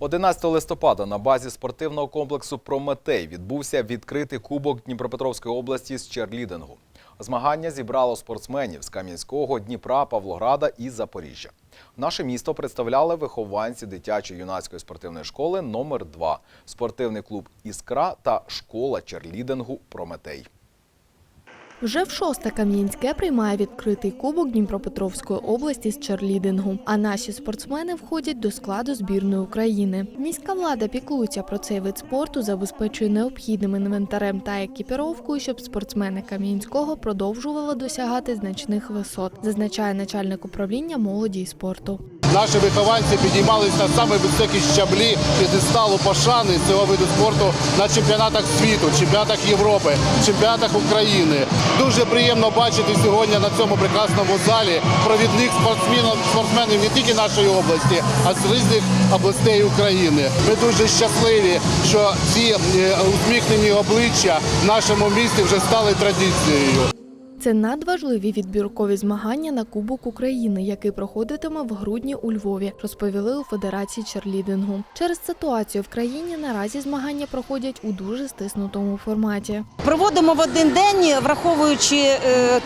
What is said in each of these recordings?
11 листопада на базі спортивного комплексу Прометей відбувся відкритий кубок Дніпропетровської області з черлідингу. Змагання зібрало спортсменів з Кам'янського, Дніпра, Павлограда і Запоріжжя. Наше місто представляли вихованці дитячої юнацької спортивної школи номер 2 спортивний клуб Іскра та школа черлідингу Прометей. Вже в шосте Кам'янське приймає відкритий кубок Дніпропетровської області з черлідингу. А наші спортсмени входять до складу збірної України. Міська влада піклується про цей вид спорту, забезпечує необхідним інвентарем та екіпіровкою, щоб спортсмени Кам'янського продовжували досягати значних висот, зазначає начальник управління молоді і спорту. Наші вихованці підіймалися на саме високі щаблі п'єдесталу пошани цього виду спорту на чемпіонатах світу, чемпіонатах Європи, чемпіонатах України. Дуже приємно бачити сьогодні на цьому прекрасному залі провідних спортсменів, спортсменів не тільки нашої області, а з різних областей України. Ми дуже щасливі, що ці е, усміхнені обличчя в нашому місті вже стали традицією. Це надважливі відбіркові змагання на Кубок України, який проходитиме в грудні у Львові, розповіли у Федерації черлідингу. Через ситуацію в країні наразі змагання проходять у дуже стиснутому форматі. Проводимо в один день, враховуючи е,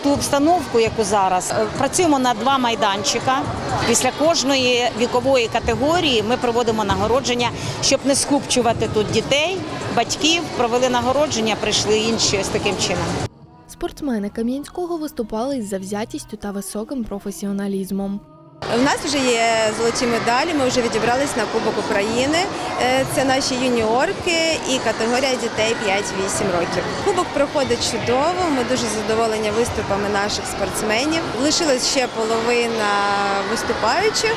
ту обстановку, яку зараз. Е, Працюємо на два майданчика. Після кожної вікової категорії ми проводимо нагородження, щоб не скупчувати тут дітей, батьків. Провели нагородження, прийшли інші ось таким чином. Спортсмени Кам'янського виступали із завзятістю та високим професіоналізмом. У нас вже є золоті медалі. Ми вже відібрались на Кубок України. Е, Це наші юніорки і категорія дітей 5-8 років. Кубок проходить чудово. Ми дуже задоволені виступами наших спортсменів. Лишилась ще половина виступаючих.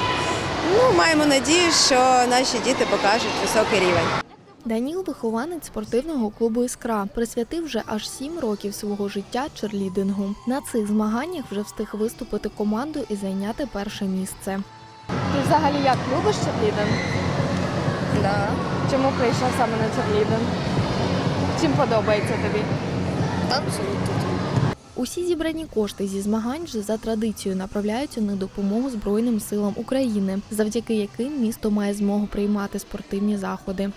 Ну, маємо надію, що наші діти покажуть високий рівень. Даніл, вихованець спортивного клубу Іскра, присвятив вже аж сім років свого життя черлідингу. На цих змаганнях вже встиг виступити команду і зайняти перше місце. Ти взагалі як любиш черлідинг? Да. Чому прийшов саме на черлідинг? Чим подобається тобі? Абсолютно. Усі зібрані кошти зі змагань вже за традицією направляються на допомогу Збройним силам України, завдяки яким місто має змогу приймати спортивні заходи.